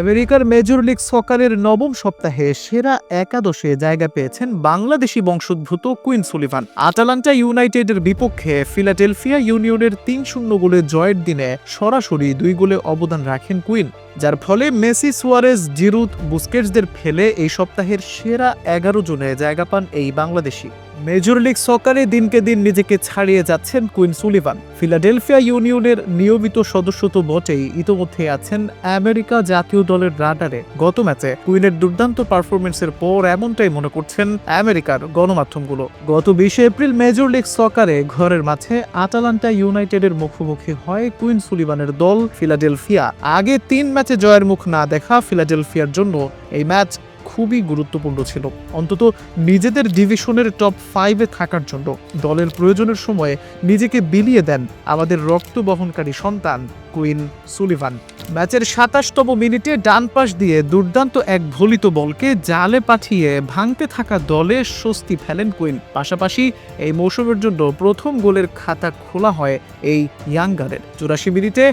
আমেরিকার major league সকারের নবম সপ্তাহে সেরা একাদশে জায়গা পেয়েছেন বাংলাদেশি বংশোদ্ভূত কুইন সুলিভান। আটালান্টা ইউনাইটেডের বিপক্ষে ফিলাডেলফিয়া ইউনিয়নের তিন শূন্য গোলে জয়ের দিনে সরাসরি দুই গোলে অবদান রাখেন কুইন, যার ফলে মেসি, সুয়ারেজ জিরুত বুস্কেটসদের ফেলে এই সপ্তাহের সেরা এগারো জনে জায়গা পান এই বাংলাদেশি। মেজর লিগ সকারে দিনকে দিন নিজেকে ছাড়িয়ে যাচ্ছেন কুইন সুলিভান। ফিলাডেলফিয়া ইউনিয়নের নিয়মিত সদস্য তো বটেই, ইতোমধ্যে আছেন আমেরিকা জাতীয় দলের রাডারে। গত ম্যাচে কুইনের দুর্দান্ত পারফরমেন্সের পর এমনটাই মনে করছেন আমেরিকার গণমাধ্যমগুলো। গত বিশে এপ্রিল মেজর লিগ সকারে ঘরের মাঠে আটালান্টা ইউনাইটেডের মুখোমুখি হয় কুইন সুলিভানের দল ফিলাডেলফিয়া। আগে তিন ম্যাচে জয়ের মুখ না দেখা ফিলাডেলফিয়ার জন্য এই ম্যাচ খুবই গুরুত্বপূর্ণ ছিল। অন্তত নিজেদের ডিভিশনের টপ ফাইভে থাকার জন্য দলের প্রয়োজনের সময়ে নিজেকে বিলিয়ে দেন আমাদের রক্ত বহনকারী সন্তান কুইন সুলিভান। ম্যাচের সাতাশতম মিনিটে ডান পাশ দিয়ে দুর্দান্ত এক ভলিত বলকে জালে পাঠিয়ে ভাঙতে থাকা দলে স্বস্তি ফেলেন কুইন। পাশাপাশি এই মৌসুমের জন্য প্রথম গোলের খাতা খোলা হয় এই ইয়াঙ্গারের। চুরাশি মিনিটে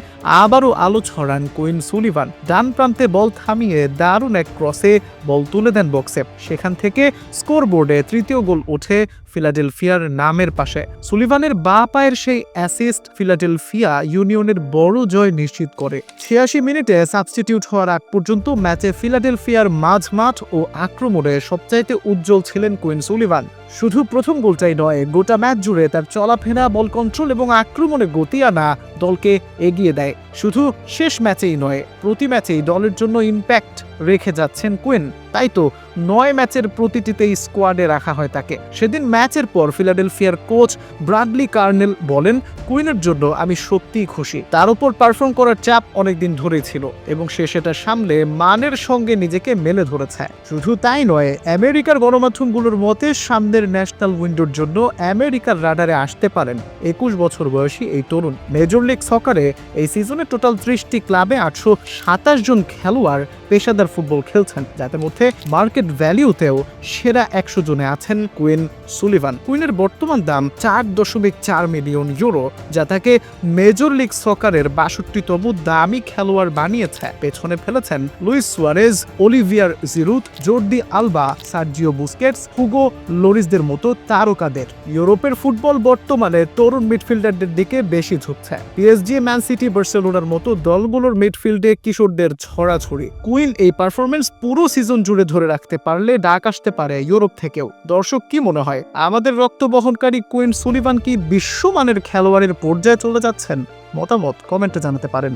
আবারও আলো ছড়ান কুইন সুলিভান। ডান প্রান্তে বল থামিয়ে দারুণ এক ক্রসে বল তুলে দেন বক্সে। সেখান থেকে স্কোরবোর্ডে তৃতীয় গোল ওঠে ফিলাডেলফিয়ার নামের পাশে। সুলিভানের বা পায়ের সেই অ্যাসিস্ট ফিলাডেলফিয়া ইউনিয়নের বড় জয় নিশ্চিত করে। ছিয়াশি মিনিটে সাবস্টিটিউট হওয়ার আগ পর্যন্ত ম্যাচে ফিলাডেলফিয়ার মাঝ মাঠ ও আক্রমণে সবচাইতে উজ্জ্বল ছিলেন কুইন সুলিভান। শুধু প্রথম গোলটাই নয়, গোটা ম্যাচ জুড়ে তার চলাফেরা, বল কন্ট্রোল এবং আক্রমণে গতি আনা দলকে এগিয়ে দেয়। শুধু শেষ ম্যাচেই নয়, প্রতি ম্যাচেই দলের জন্য ইম্প্যাক্ট রেখে যাচ্ছেন কুইন। তাই তো নয় ম্যাচের প্রতিটিতেই স্কোয়াডে রাখা হয় তাকে। সেদিন ম্যাচের পর ফিলাডেলফিয়ার কোচ ব্রাডলি কার্নেল বলেন, কুইনের জন্য আমি সত্যিই খুশি। তার উপর পারফর্ম করার চাপ অনেকদিন ধরেই ছিল এবং সে সেটা সামলে মানের সঙ্গে নিজেকে মেলে ধরেছে। শুধু তাই নয়, আমেরিকার গণমাধ্যমগুলোর মতে সামনের ন্যাশনাল উইন্ডোর জন্য আমেরিকার রাডারে আসতে পারেন একুশ বছর বয়সী এই তরুণ। মেজর লিগ সকারে এই সিজনে টোটাল ত্রিশটি ক্লাবে আটশো সাতাশ জন খেলোয়াড় পেশাদার ফুটবল খেলছেন যাদের মধ্যে মার্কেট ভ্যালিউতেও সেরা একশো জনে আছেন কুইন সুলিভান। কুইনের বর্তমান দাম চার দশমিক চার মিলিয়ন ইউরো, যা তাকে মেজর লিগ সকারের বাষট্টিতম দামি খেলোয়াড় বানিয়েছে। পেছনে ফেলেছেন Luis Suarez, Olivier Giroud, Jordi Alba, Sergio Busquets, Hugo লোরিসদের মতো তারকাদের। ইউরোপের ফুটবল বর্তমানে তরুণ মিডফিল্ডারদের দিকে বেশি ঝুঁকছে। পিএসজি, ম্যান সিটি, বার্সেলোনার মতো দলগুলোর মিডফিল্ডে কিশোরদের ছড়াছড়ি। কুইন এই পারফরমেন্স পুরো সিজন জুড়ে ধরে রাখতে পারলে ডাক আসতে পারে ইউরোপ থেকেও। দর্শক, কি মনে হয়? আমাদের রক্ত বহনকারী কুইন সুলিভান কি বিশ্বমানের খেলোয়াড়ের পর্যায়ে চলে যাচ্ছেন? মতামত কমেন্টে জানাতে পারেন।